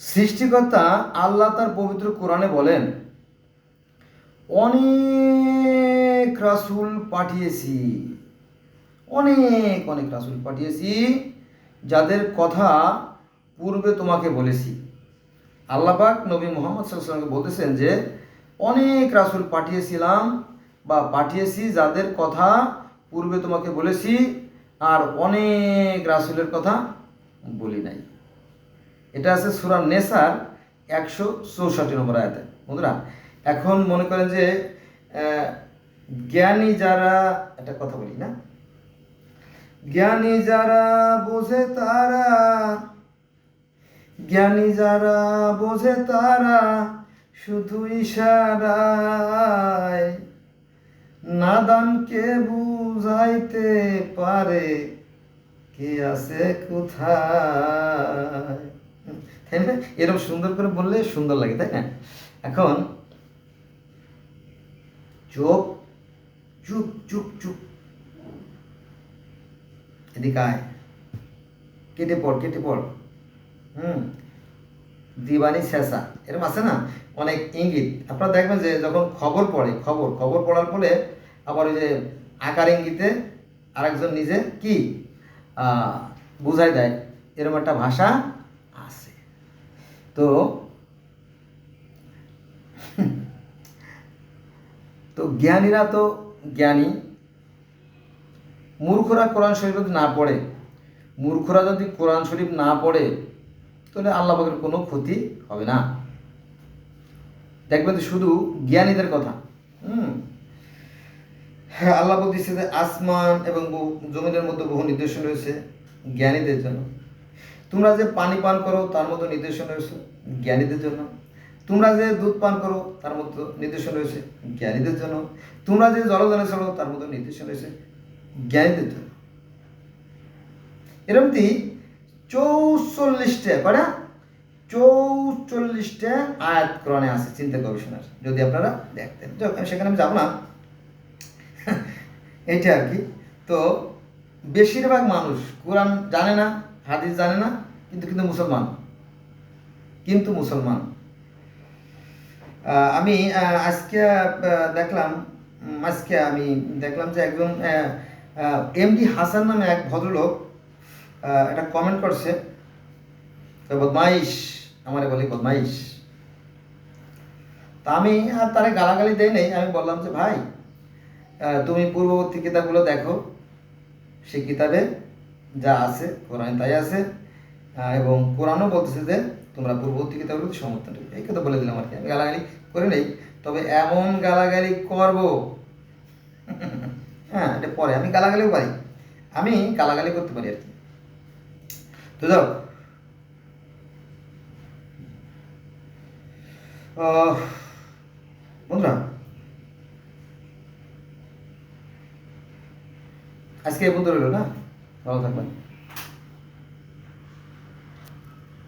সৃষ্টিকর্তা আল্লাহ তার পবিত্র কোরআনে বলেন, অনেক রাসূল পাঠিয়েছি, অনেক অনেক রাসূল পাঠিয়েছি, যাদের কথা পূর্বে তোমাকে বলেছি। আল্লাপাক নবী মোহাম্মদ সাল্লামকে বলতেছেন যে, অনেক রাসূল পাঠিয়েছিলাম বা পাঠিয়েছি যাদের কথা পূর্বে তোমাকে বলেছি, আর অনেক রাসূলের কথা বলি নাই। এটা আছে সুরা নেসার একশো চৌষট্টি নম্বর আয়াতে। বন্ধুরা, এখন মনে করেন যে জ্ঞানী যারা, একটা কথা বলি না, জ্ঞানী যারা বোঝে তারা, জ্ঞানী যারা বোঝে তারা শুধু ইশারায় নাদানকে বুঝাইতে পারে কে আছে কোথায়। তাই না? এরকম সুন্দর করে বললে সুন্দর লাগে, তাই না? এখন চোখ, চুপ চুপ চুপ। এদিকে আয়। কেটে পড় কেটে পড়। হুম। দিবানি শেষা। এরকম আছে না? অনেক ইঙ্গিত। আপনারা দেখবেন যে যখন খবর পড়ে, খবর খবর পড়ার পরে আবার ওই যে আকার ইঙ্গিতে আরেকজন নিজে কি? বুঝাই দেয়। এরকম একটা ভাষা তো তো জ্ঞানীরা তো জ্ঞানী। মূর্খরা কোরআন শরীফ যদি না পড়ে, মূর্খরা যদি কোরআন শরীফ না পড়ে, তাহলে আল্লাহ পাকের কোনো ক্ষতি হবে না। দেখবেন শুধু জ্ঞানীদের কথা। হুম। হ্যাঁ আল্লাহ বলতেছে যে আসমান এবং জমিনের মধ্যে বহু নির্দেশন রয়েছে জ্ঞানীদের জন্য। তোমরা যে পানি পান করো, তার মতো নির্দেশন রয়েছে জ্ঞানীদের জন্য। তোমরা যে দুধ পান করো, তার মতো নির্দেশন রয়েছে জ্ঞানীদের জন্য। তোমরা যে জলজলে চলো তার মতো নির্দেশন রয়েছে জ্ঞানীদের জন্য। এরকমটি চৌচল্লিশটা কটা চৌচল্লিশটা আয়াত কোরআনে আছে, চিন্তা গবেষণার। যদি আপনারা দেখতেন সেখানে আমি যাব না। এইটা আর কি। তো, বেশিরভাগ মানুষ কোরআন জানে না, হাদিস জানে না কিন্তু কিন্তু মুসলমান। কিন্তু মুসলমান। আমি আজকে দেখলাম আজকে আমি দেখলাম যে একজন এমডি হাসান নামে এক ভদ্রলোক একটা কমেন্ট করছে। বদমাইশ, আমারে বলে বদমাইশ। তা আমি আর তারে গালাগালি দেই নাই, আমি বললাম যে, ভাই তুমি পূর্ববর্তী কিতাবগুলো দেখো। সেই কিতাবে যা আছে, কোরআনে তাই আছে। এবং কোরআনও বলতেছে যে তোমরা পূর্ববর্তী কিতাবগুলোতে সমর্থন এই কথা বলে দিলাম আর কি। আমি গালাগালি করে নেই, তবে এমন গালাগালি করব। হ্যাঁ এটা পরে। আমি গালাগালিও পারি। আমি গালাগালি করতে পারি আর কি। তো যাও। বন্ধুরা, আজকে এই বন্ধু রইল না? ভালো থাকবেন।